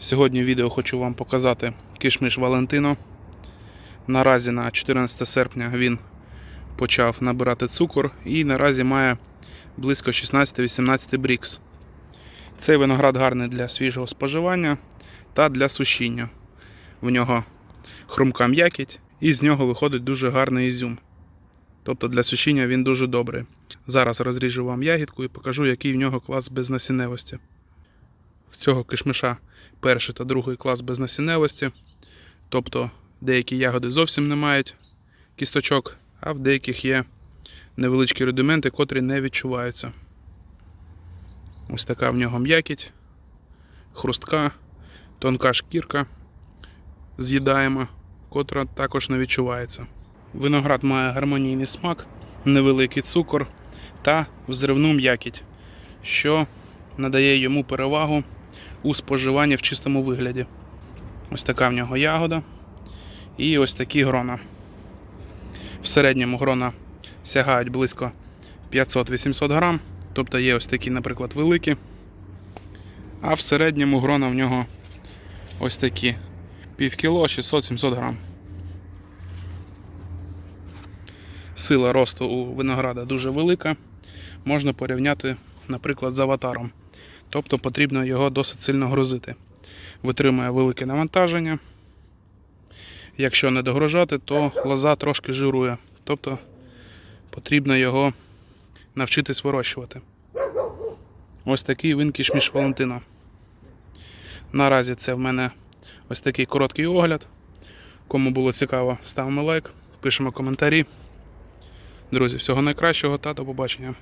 Сьогодні в відео хочу вам показати кишмиш Валентино. Наразі на 14 серпня він почав набирати цукор і наразі має близько 16-18 брікс. Цей виноград гарний для свіжого споживання та для сушіння. В нього хрумка м'якіть і з нього виходить дуже гарний ізюм. Тобто для сушіння він дуже добрий. Зараз розріжу вам ягідку і покажу, який в нього клас безнасінневості. Цього кишмиша перший та другий клас безнасінневості. Тобто деякі ягоди зовсім не мають кісточок, а в деяких є невеличкі рудименти, котрі не відчуваються. Ось така в нього м'якіть, хрустка, тонка шкірка з'їдаємо, котра також не відчувається. Виноград має гармонійний смак, невеликий цукор та взривну м'якіть, що надає йому перевагу у споживанні в чистому вигляді. Ось така в нього ягода. І ось такі грона. В середньому грона сягають близько 500-800 грам. Тобто є ось такі, наприклад, великі. А в середньому грона в нього ось такі пів кіло 600-700 грам. Сила росту у винограда дуже велика. Можна порівняти, наприклад, з аватаром. Тобто потрібно його досить сильно грузити. Витримує велике навантаження. Якщо не догружати, то лоза трошки жирує. Тобто потрібно його навчитись вирощувати. Ось такий винкіш між Валентино. Наразі це в мене ось такий короткий огляд. Кому було цікаво, ставимо лайк, пишемо коментарі. Друзі, всього найкращого та до побачення.